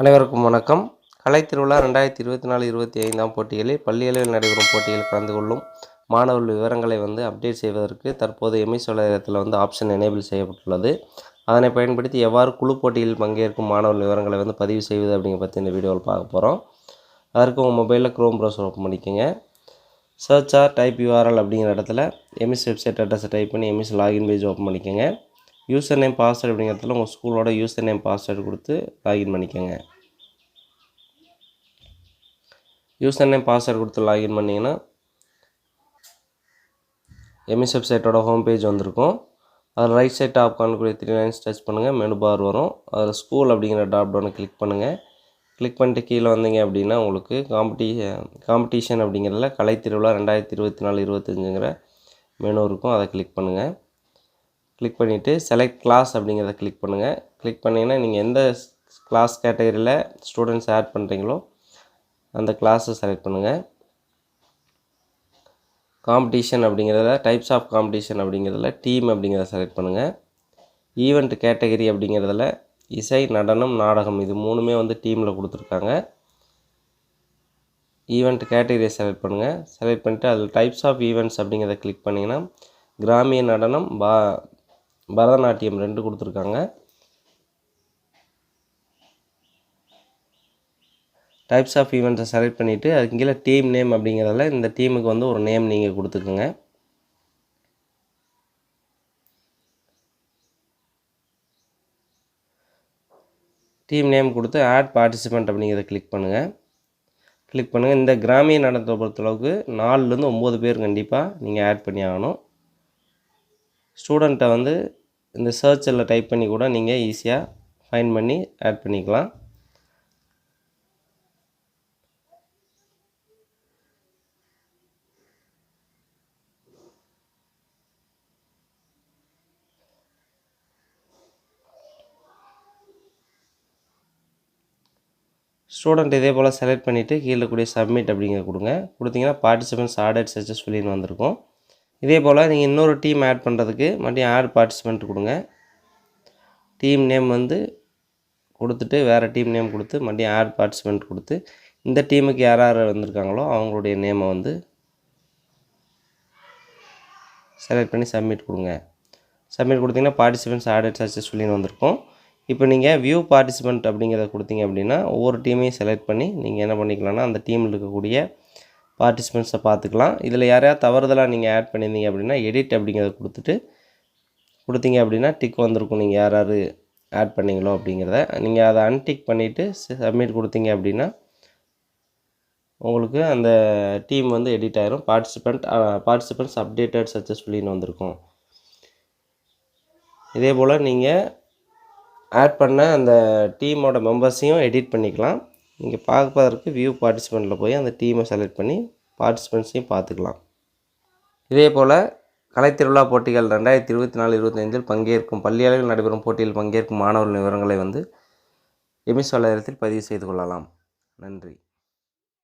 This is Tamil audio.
அனைவருக்கும் வணக்கம். கலைத்திருவிழா ரெண்டாயிரத்தி இருபத்தி நாலு இருபத்தி ஐந்தாம் போட்டிகளில் பள்ளியளவில் நடைபெறும் போட்டியில் கலந்து கொள்ளும் மாணவர்கள் விவரங்களை வந்து அப்டேட் செய்வதற்கு தற்போது எம்எஸ் வலைதளத்தில் வந்து ஆப்ஷன் எனேபிள் செய்யப்பட்டுள்ளது. அதனை பயன்படுத்தி எவ்வாறு குழு போட்டியில் பங்கேற்கும் மாணவர்கள் விவரங்களை வந்து பதிவு செய்வது அப்படிங்கிற பற்றி இந்த வீடியோவில் பார்க்க போகிறோம் அதற்கு உங்கள் மொபைலில் க்ரோம் ப்ரௌசர் ஓப்பன் பண்ணிக்கோங்க. சர்ச் ஆர் டைப் யூஆர்எல் அப்படிங்கிற இடத்துல எம்எஸ் வெப்சைட் அட்ரஸை டைப் பண்ணி எம்எஸ் லாகின் பேஜ் ஓப்பன் பண்ணிக்கோங்க. யூசர் நேம் பாஸ்வேர்டு அப்படிங்கிறதுல உங்கள் ஸ்கூலோட யூசர் நேம் பாஸ்வேர்டு கொடுத்து லாகின் பண்ணிக்கோங்க. யூசர் நேம் பாஸ்வேர்டு கொடுத்து லாகின் பண்ணிங்கன்னா எம்எஸ் வெப்சைட்டோட ஹோம் பேஜ் வந்திருக்கும். அதில் ரைட் சைட் டாப் காணக்கூடிய த்ரீ லைன்ஸ் டச் பண்ணுங்கள் மெனு பார் வரும். அதில் ஸ்கூல் அப்படிங்கிற டாப் டவுனை கிளிக் பண்ணுங்கள் கிளிக் பண்ணிட்டு கீழே வந்தீங்க அப்படின்னா உங்களுக்கு காம்படி காம்படிஷன் அப்படிங்கிறதுல கலைத்திருவிழா ரெண்டாயிரத்தி இருபத்தி நாலு இருபத்தஞ்சுங்கிற மெனு இருக்கும். அதை கிளிக் பண்ணுங்கள் கிளிக் பண்ணிவிட்டு செலக்ட் கிளாஸ் அப்படிங்கிறத கிளிக் பண்ணுங்கள் கிளிக் பண்ணிங்கன்னா நீங்கள் எந்த கிளாஸ் கேட்டகரியில் ஸ்டூடெண்ட்ஸ் ஆட் பண்ணுறீங்களோ அந்த கிளாஸை செலக்ட் பண்ணுங்கள் காம்படிஷன் அப்படிங்கிறதுல டைப்ஸ் ஆஃப் காம்படிஷன் அப்படிங்கிறதுல டீம் அப்படிங்கிறத செலக்ட் பண்ணுங்கள் ஈவெண்ட் கேட்டகரி அப்படிங்கிறதுல இசை நடனம் நாடகம் இது மூணுமே வந்து டீமில் கொடுத்துருக்காங்க. ஈவெண்ட் கேட்டகரியை செலக்ட் பண்ணுங்கள் செலக்ட் பண்ணிவிட்டு அதில் டைப்ஸ் ஆஃப் ஈவெண்ட்ஸ் அப்படிங்கிறத கிளிக் பண்ணிங்கன்னா கிராமிய நடனம் பா பரதநாட்டியம் ரெண்டு கொடுத்துருக்காங்க. டைப்ஸ் ஆஃப் ஈவெண்ட்ஸை செலக்ட் பண்ணிவிட்டு அதுக்கு கீழே டீம் நேம் அப்படிங்கிறதால இந்த டீமுக்கு வந்து ஒரு நேம் நீங்கள் கொடுத்துக்குங்க. டீம் நேம் கொடுத்து ஆட் பார்ட்டிசிபெண்ட் அப்படிங்கிறத கிளிக் பண்ணுங்கள் கிளிக் பண்ணுங்கள் இந்த கிராமிய நடனத்தை பொறுத்தளவுக்கு நாலுலேருந்து ஒம்பது பேர் கண்டிப்பாக நீங்கள் ஆட் பண்ணி ஆகணும். ஸ்டூடெண்ட்டை வந்து இந்த சர்ச்சில் டைப் பண்ணி கூட நீங்கள் ஈஸியாக ஃபைன் பண்ணி ஆட் பண்ணிக்கலாம். ஸ்டூடெண்ட் இதே போல் செலக்ட் பண்ணிவிட்டு கீழே கூடிய சப்மிட் அப்படிங்க கொடுங்க. கொடுத்தீங்கன்னா பார்ட்டிசிபென்ட்ஸ் ஆர்டர் சக்ஸஸ்ஃபுல்லின்னு வந்திருக்கும். இதே போல் நீங்கள் இன்னொரு டீம் ஆட் பண்ணுறதுக்கு மறுபடியும் ஆட் பார்ட்டிசிபெண்ட் கொடுங்க. டீம் நேம் வந்து கொடுத்துட்டு வேறு டீம் நேம் கொடுத்து மறுபடியும் ஆட் பார்ட்டிசிபெண்ட் கொடுத்து இந்த டீமுக்கு யார் யார் வந்திருக்காங்களோ அவங்களுடைய நேமை வந்து செலக்ட் பண்ணி சப்மிட் கொடுங்க. சப்மிட் கொடுத்தீங்கன்னா பார்ட்டிசிபெண்ட்ஸ் ஆடட் சொல்லின்னு வந்திருக்கும். இப்போ நீங்கள் வியூ பார்ட்டிசிபெண்ட் அப்படிங்கிறத கொடுத்தீங்க அப்படின்னா ஒவ்வொரு டீமையும் செலக்ட் பண்ணி நீங்கள் என்ன பண்ணிக்கலாம்னா அந்த டீமில் இருக்கக்கூடிய பார்ட்டிசிபெண்ட்ஸை பார்த்துக்கலாம். இதில் யாரையா தவறுதலாக நீங்கள் ஆட் பண்ணியிருந்தீங்க அப்படின்னா எடிட் அப்படிங்கிறத கொடுத்துட்டு கொடுத்தீங்க அப்படின்னா டிக் வந்திருக்கும். நீங்கள் யார் யார் ஆட் பண்ணீங்களோ அப்படிங்கிறத நீங்கள் அதை அன்டிக் பண்ணிவிட்டு சப்மிட் கொடுத்தீங்க அப்படின்னா உங்களுக்கு அந்த டீம் வந்து எடிட் ஆகிரும் பார்ட்டிசிபெண்ட் பார்ட்டிசிபெண்ட்ஸ் அப்டேட்டட் சக்ஸஸ்ஃபுல்லின்னு வந்திருக்கும். இதே போல் நீங்கள் ஆட் பண்ண அந்த டீமோட மெம்பர்ஸையும் எடிட் பண்ணிக்கலாம். இங்கே பார்ப்பதற்கு வியூ பார்ட்டிசிபெண்ட்டில் போய் அந்த டீமை செலக்ட் பண்ணி பார்ட்டிசிபெண்ட்ஸையும் பார்த்துக்கலாம். இதே போல் கலைத்திருவிழா போட்டிகள் ரெண்டாயிரத்தி இருபத்தி நாலு இருபத்தஞ்சில் பங்கேற்கும் பள்ளி அளவில் நடைபெறும் போட்டியில் பங்கேற்கும் மாணவர்கள் விவரங்களை வந்து எமிஸ் வலைதளத்தில் பதிவு செய்து கொள்ளலாம். நன்றி.